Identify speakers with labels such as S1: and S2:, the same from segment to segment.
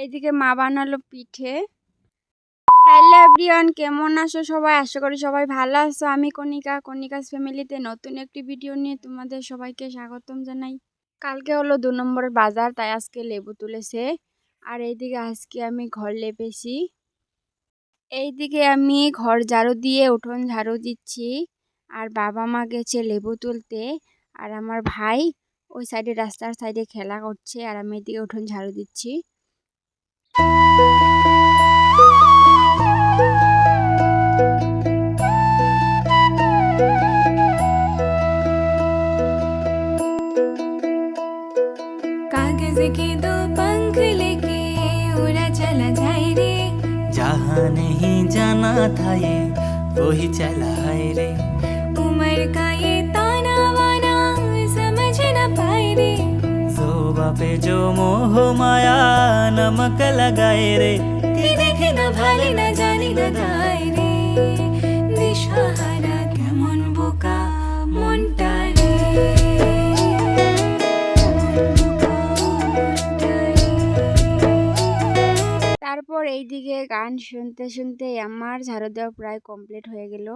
S1: এইদিকে মা বানালো পিঠে। হ্যালো এভরিওয়ান কেমন আছো সবাই? আশা করি সবাই ভালো আছো। আমি কণিকা, কণিকাস ফ্যামিলিতে নতুন একটি ভিডিও নিয়ে তোমাদের সবাইকে স্বাগতম জানাই। কালকে হলো দু নম্বরের বাজার, তাই আজকে লেবু তুলেছে। আর এইদিকে আজকে আমি ঘর লেপেছি। এইদিকে আমি ঘর ঝাড়ু দিয়ে উঠোন ঝাড়ু দিচ্ছি। আর বাবা মা গেছে লেবু তুলতে। আর আমার ভাই ওই সাইডে রাস্তার সাইডে খেলা করছে। আর আমি এদিকে উঠোন ঝাড়ু দিচ্ছি।
S2: कागज़ के दो पंख लेके उड़ा चला जाए रे।
S3: जहाँ नहीं जाना था ये वही चला है रे।
S2: उम्र का ये
S3: पे जो मोह माया नमक लगाए रे
S2: कि দেখে না ভালে না জানি না গায় রে দিশাহারা কেমন বোকা মনটা রে
S1: তারপর এইদিকে গান শুনতে শুনতে আমার ঝাড়ু দেওয়া প্রায় কমপ্লিট হয়ে গেল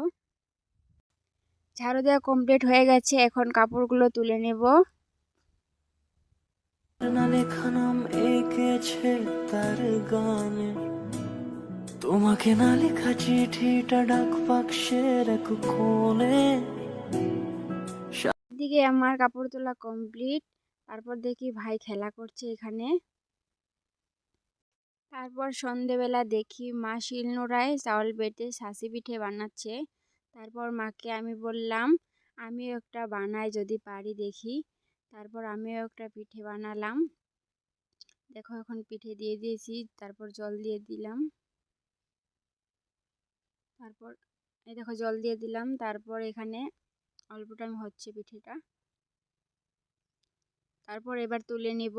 S1: ঝাড়ু দেওয়া কমপ্লিট হয়ে গেছে এখন কাপড়গুলো তুলে নেব
S3: না লেখা নাম এঁকেছে তার গানে। তোমাকে না লেখা চিঠিটা ডাক বাক্সের এক
S1: এদিকে আমার কাপড় তোলা কমপ্লিট তারপর দেখি ভাই খেলা করছে এখানে। তারপর সন্ধেবেলা দেখি মা শিলনোড়ায় চাউল বেটে সাসি পিঠে বানাচ্ছে। তারপর মাকে আমি বললাম, আমিও একটা বানাই যদি পারি দেখি। তারপর আমিও একটা পিঠে বানালাম। দেখো এখন পিঠে দিয়ে দিয়েছি, তারপর জল দিয়ে দিলাম। তারপর এই দেখো জল দিয়ে দিলাম, তারপর এখানে অল্প টাইম হচ্ছে পিঠেটা। তারপর এবার তুলে নিব।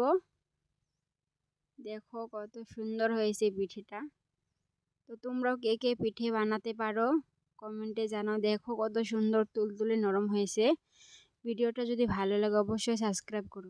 S1: দেখো কত সুন্দর হয়েছে পিঠেটা। তো তোমরাও কে কে পিঠে বানাতে পারো, কমেন্টে জানাও। দেখো কত সুন্দর, তুলতুলে নরম হয়েছে। ভিডিওটা যদি ভালো লাগে অবশ্যই সাবস্ক্রাইব করো।